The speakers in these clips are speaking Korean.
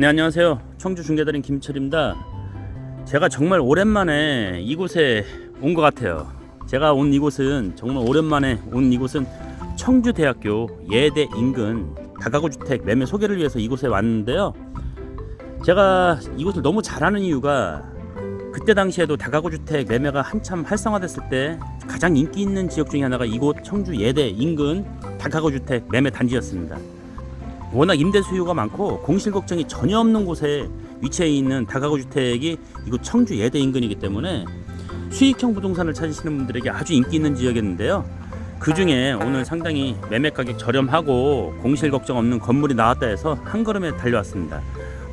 네 안녕하세요. 청주 중개달인 김철입니다. 제가 정말 오랜만에 이곳에 온 것 같아요. 제가 온 이곳은 정말 오랜만에 온 이곳은 청주대학교 예대 인근 다가구 주택 매매 소개를 위해서 이곳에 왔는데요. 제가 이곳을 너무 잘 아는 이유가 그때 당시에도 다가구 주택 매매가 한참 활성화됐을 때 가장 인기 있는 지역 중에 하나가 이곳 청주 예대 인근 다가구 주택 매매 단지였습니다. 워낙 임대 수요가 많고 공실 걱정이 전혀 없는 곳에 위치해 있는 다가구 주택이 이곳 청주 예대 인근이기 때문에 수익형 부동산을 찾으시는 분들에게 아주 인기 있는 지역이었는데요. 그 중에 오늘 상당히 매매 가격 저렴하고 공실 걱정 없는 건물이 나왔다 해서 한 걸음에 달려왔습니다.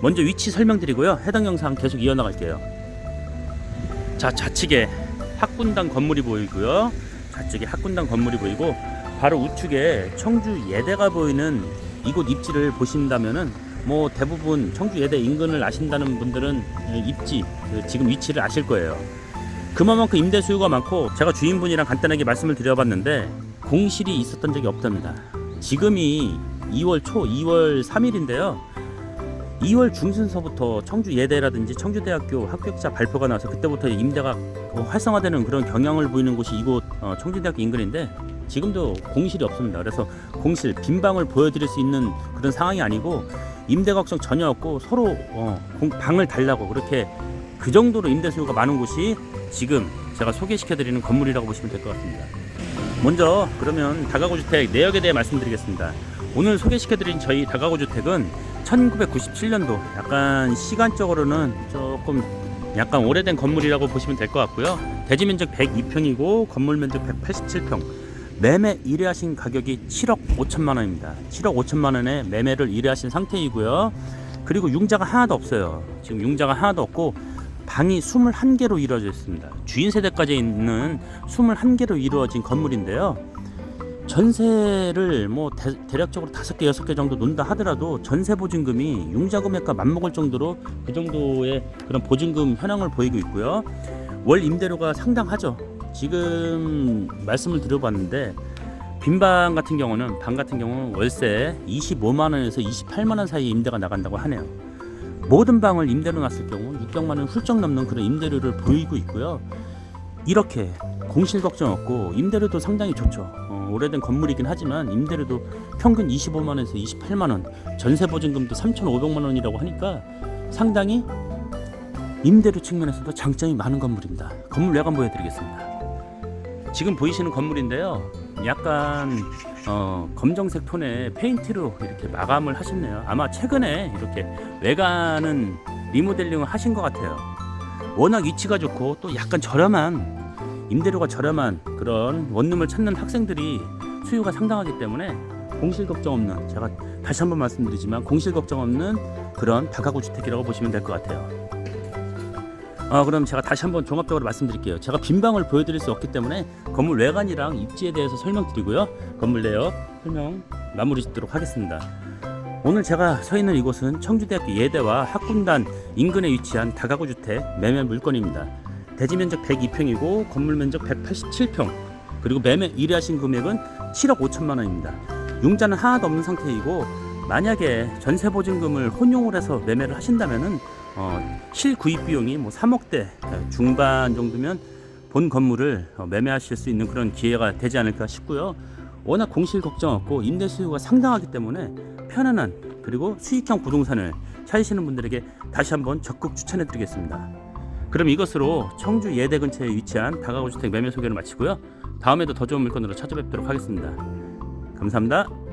먼저 위치 설명드리고요. 해당 영상 계속 이어나갈게요. 자 좌측에 학군당 건물이 보이고요. 좌측에 학군당 건물이 보이고 바로 우측에 청주 예대가 보이는 이곳 입지를 보신다면은 뭐 대부분 청주 예대 인근을 아신다는 분들은 입지 그 지금 위치를 아실 거예요. 그만큼 임대 수요가 많고 제가 주인분이랑 간단하게 말씀을 드려봤는데 공실이 있었던 적이 없답니다. 지금이 2월 초 2월 3일인데요. 2월 중순서부터 청주 예대라든지 청주대학교 합격자 발표가 나서 그때부터 임대가 어, 활성화되는 그런 경향을 보이는 곳이 이곳 어, 청주대학교 인근인데 지금도 공실이 없습니다. 그래서 공실 빈방을 보여드릴 수 있는 그런 상황이 아니고 임대 걱정 전혀 없고 서로 어, 공- 방을 달라고 그렇게 그 정도로 임대 수요가 많은 곳이 지금 제가 소개시켜드리는 건물이라고 보시면 될 것 같습니다. 먼저 그러면 다가구 주택 내역에 대해 말씀드리겠습니다. 오늘 소개시켜드린 저희 다가구 주택은 1997년도 약간 시간적으로는 조금 약간 오래된 건물이라고 보시면 될 것 같고요. 대지 면적 102평이고 건물 면적 187평. 매매 의뢰하신 가격이 7억 5천만 원입니다. 7억 5천만 원에 매매를 의뢰하신 상태이고요. 그리고 융자가 하나도 없어요. 지금 융자가 하나도 없고 방이 21개로 이루어져 있습니다. 주인 세대까지 있는 21개로 이루어진 건물인데요. 전세를 뭐 대, 대략적으로 다섯 개 여섯 개 정도 논다 하더라도 전세 보증금이 융자 금액과 맞먹을 정도로 그 정도의 그런 보증금 현황을 보이고 있고요. 월 임대료가 상당하죠. 지금 말씀을 드려봤는데 빈방 같은 경우는 방 같은 경우는 월세 25만 원에서 28만 원 사이 임대가 나간다고 하네요. 모든 방을 임대로 놨을 경우 600만 원 훌쩍 넘는 그런 임대료를 보이고 있고요. 이렇게 공실 걱정 없고 임대료도 상당히 좋죠. 어, 오래된 건물이긴 하지만 임대료도 평균 25만 원에서 28만 원, 전세 보증금도 3,500만 원이라고 하니까 상당히 임대료 측면에서도 장점이 많은 건물입니다. 건물 외관 보여드리겠습니다. 지금 보이시는 건물인데요. 약간 어, 검정색 톤의 페인트로 이렇게 마감을 하셨네요. 아마 최근에 이렇게 외관은 리모델링을 하신 것 같아요. 워낙 위치가 좋고 또 약간 저렴한 임대료가 저렴한 그런 원룸을 찾는 학생들이 수요가 상당하기 때문에 공실 걱정 없는 제가 다시 한번 말씀드리지만 공실 걱정 없는 그런 다가구 주택이라고 보시면 될 것 같아요. 아, 그럼 제가 다시 한번 종합적으로 말씀드릴게요. 제가 빈방을 보여드릴 수 없기 때문에 건물 외관이랑 입지에 대해서 설명드리고요. 건물 내역 설명 마무리 짓도록 하겠습니다. 오늘 제가 서 있는 이곳은 청주대학교 예대와 학군단 인근에 위치한 다가구 주택 매매 물건입니다. 대지 면적 102평이고 건물 면적 187평 그리고 매매 의뢰하신 금액은 7억 5천만 원입니다. 융자는 하나도 없는 상태이고 만약에 전세 보증금을 혼용을 해서 매매를 하신다면은 어, 실구입 비용이 뭐 3억대 중반 정도면 본 건물을 어, 매매하실 수 있는 그런 기회가 되지 않을까 싶고요. 워낙 공실 걱정 없고 임대 수요가 상당하기 때문에 편안한 그리고 수익형 부동산을 찾으시는 분들에게 다시 한번 적극 추천해 드리겠습니다. 그럼 이것으로 청주 예대 근처에 위치한 다가구 주택 매매 소개를 마치고요. 다음에도 더 좋은 물건으로 찾아뵙도록 하겠습니다. 감사합니다.